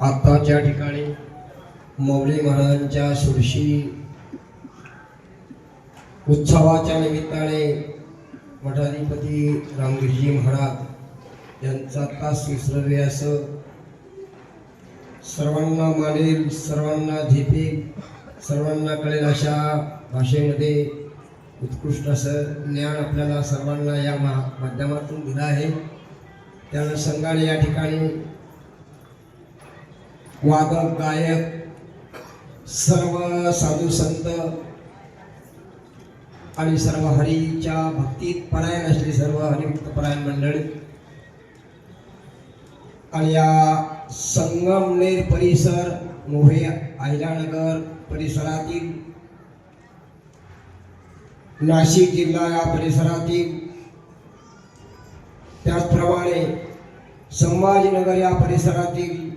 आत्ताच्या ठिकाणी मौली महाराजांच्या सुरशी उत्सवाच्या निमित्ताने मठाधिपती रामगिरीजी महाराज यांचा तास विसरवे असं सर्वांना मानेल सर्वांना झेपेल सर्वांना कळेल अशा भाषेमध्ये उत्कृष्ट असं ज्ञान आपल्याला सर्वांना या मा माध्यमातून दिलं आहे. त्या संघाने या ठिकाणी वादक गायक सर्व साधू संत आणि सर्व हरीच्या भक्तीत परायण असली सर्व हरिभक्त परायण मंडळी. आणि या संगमनेर परिसर मोहे अहिलानगर परिसरातील नाशिक जिल्हा या परिसरातील त्याचप्रमाणे संभाजीनगर या परिसरातील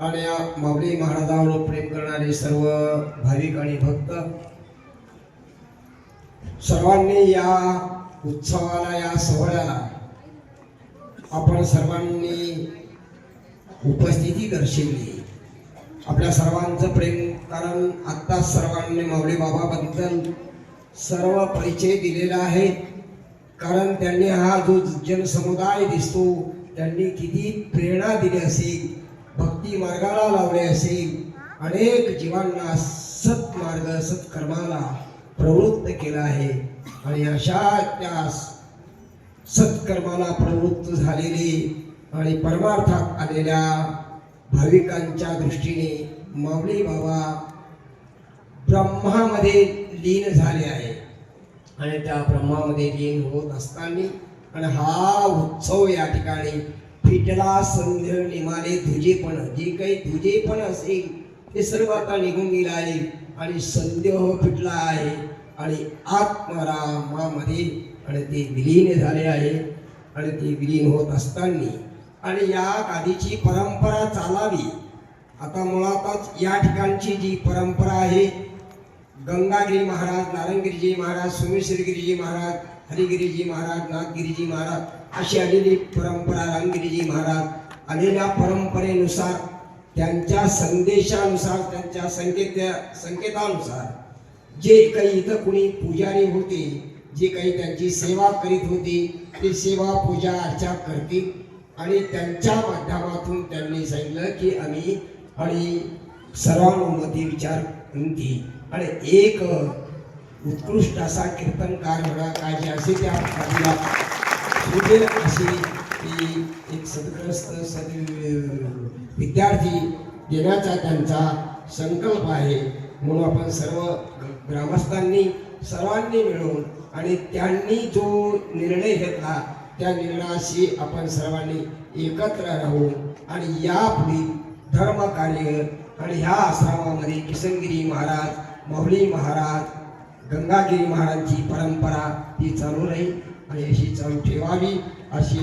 आणि या माऊली महाराजांवर प्रेम करणारे सर्व भाविक आणि भक्त सर्वांनी या उत्सवाला या सोहळ्याला आपण सर्वांनी उपस्थिती दर्शवली. आपल्या सर्वांचं प्रेम कारण आत्ताच सर्वांनी माऊली बाबाबद्दल सर्व परिचय दिलेला आहे. कारण त्यांनी हा जो जनसमुदाय दिसतो त्यांनी किती प्रेरणा दिली असेल भक्ती मार्गाला लावले असेल अनेक जीवांना सत्मार्ग सत्कर्माला प्रवृत्त केला आहे. आणि अशा त्या सत्कर्माला प्रवृत्त झालेली आणि परमार्थात आलेल्या भाविकांच्या दृष्टीने माऊली बाबा ब्रह्मामध्ये लीन झाले आहे आणि त्या ब्रह्मामध्ये लीन होत असताना आणि हा उत्सव या ठिकाणी फिटला संध्य निमाले धुजेपण जे काही धुजेपण असेल ते सर्व आता निघून गेलं आहे. आणि संदेह फिटला आहे आणि आत्मरामामध्ये आणि ते विलीन झाले आहे. आणि ते विलीन होत असताना आणि या गादीची परंपरा चालावी. आता मुळातच या ठिकाणची जी परंपरा आहे गंगागिरी महाराज नारायणगिरीजी महाराज सोमेश्वरगिरीजी महाराज हरिगिरीजी महाराज नाथगिरीजी महाराज अशी आलेली परंपरा रामगिरीजी महाराज आलेल्या परंपरेनुसार त्यांच्या संदेशानुसार त्यांच्या संकेत संकेतानुसार जे काही इथं कुणी पुजारी होते जे काही त्यांची सेवा करीत होती ते सेवा पूजा अर्चा करतील. आणि त्यांच्या माध्यमातून त्यांनी सांगितलं की आम्ही आणि सर्वानुमती विचार होती आणि एक उत्कृष्ट असा कीर्तनकार म्हणा काय जे असे त्या बाजूला सुटेल अशी ती एक सदग्रस्त सद विद्यार्थी देण्याचा त्यांचा संकल्प आहे. म्हणून आपण सर्व ग्रामस्थांनी सर्वांनी मिळून आणि त्यांनी जो निर्णय घेतला त्या निर्णयाशी आपण सर्वांनी एकत्र राहून आणि यापुढे धर्मकार्य आणि ह्या आश्रमामध्ये किसनगिरी महाराज मौली महाराज गंगागिरी महाराजांची परंपरा ही चालू राहील आणि अशी चालू ठेवावी अशी